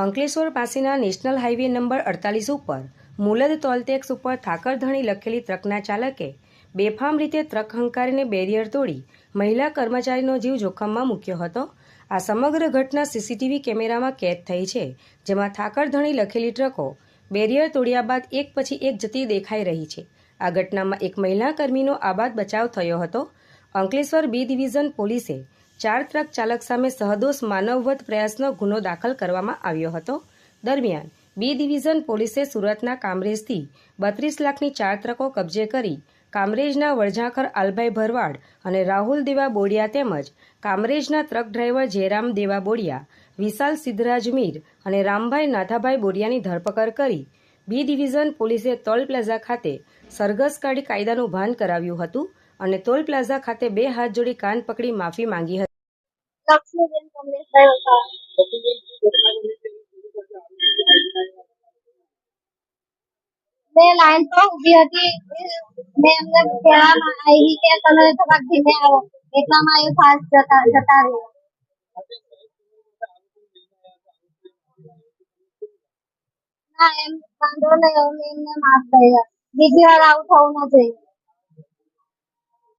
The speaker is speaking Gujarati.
અંકલેશ્વર પાસેના નેશનલ હાઈવે નંબર અડતાલીસ ઉપર મુલદ ટોલટેક્સ ઉપર થાકરધણી લખેલી ટ્રકના ચાલકે બેફામ રીતે ટ્રક હંકારીને બેરિયર તોડી મહિલા કર્મચારીનો જીવ જોખમમાં મૂક્યો હતો. આ સમગ્ર ઘટના સીસીટીવી કેમેરામાં કેદ થઈ છે, જેમાં થાકરધણી લખેલી ટ્રકો બેરિયર તોડ્યા બાદ એક પછી એક જતી દેખાઈ રહી છે. આ ઘટનામાં એક મહિલા કર્મીનો આબાદ બચાવ થયો હતો. અંકલેશ્વર બી ડિવિઝન પોલીસે ચાર ટ્રક ચાલક સામે સહદોષ માનવવધ પ્રયાસનો ગુનો દાખલ કરવામાં આવ્યો હતો. દરમિયાન બી ડિવિઝન પોલીસે સુરતના કામરેજથી બત્રીસ લાખની ચાર ટ્રકો કબજે કરી કામરેજના વળઝાખર આલભાઈ ભરવાડ અને રાહુલ દેવા બોડિયા તેમજ કામરેજના ટ્રક ડ્રાઈવર જયરામ દેવા બોડિયા, વિશાલ સિદ્ધરાજ મીર અને રામભાઈ નાથાભાઈ બોડિયાની ધરપકડ કરી બી ડિવિઝન પોલીસે ટોલ પ્લાઝા ખાતે સરઘસ કાઢી કાયદાનું ભાન કરાવ્યું હતું. અને ટોલ પ્લાઝા ખાતે બે હાથ જોડી કાન પકડી માફી માંગી હતી. મેં લાઈન પર ઊભી હતી. મેં એમને કહેવામાં આવી કે તમે થોડાક ધીમે આવો. એટલામાં એ ફાસ્ટ જતા જતા રહ્યા ના, એમ વાંધો નહીં એમને માફ કર્યા. બીજી વાર આવું થવું ન જોઈએ.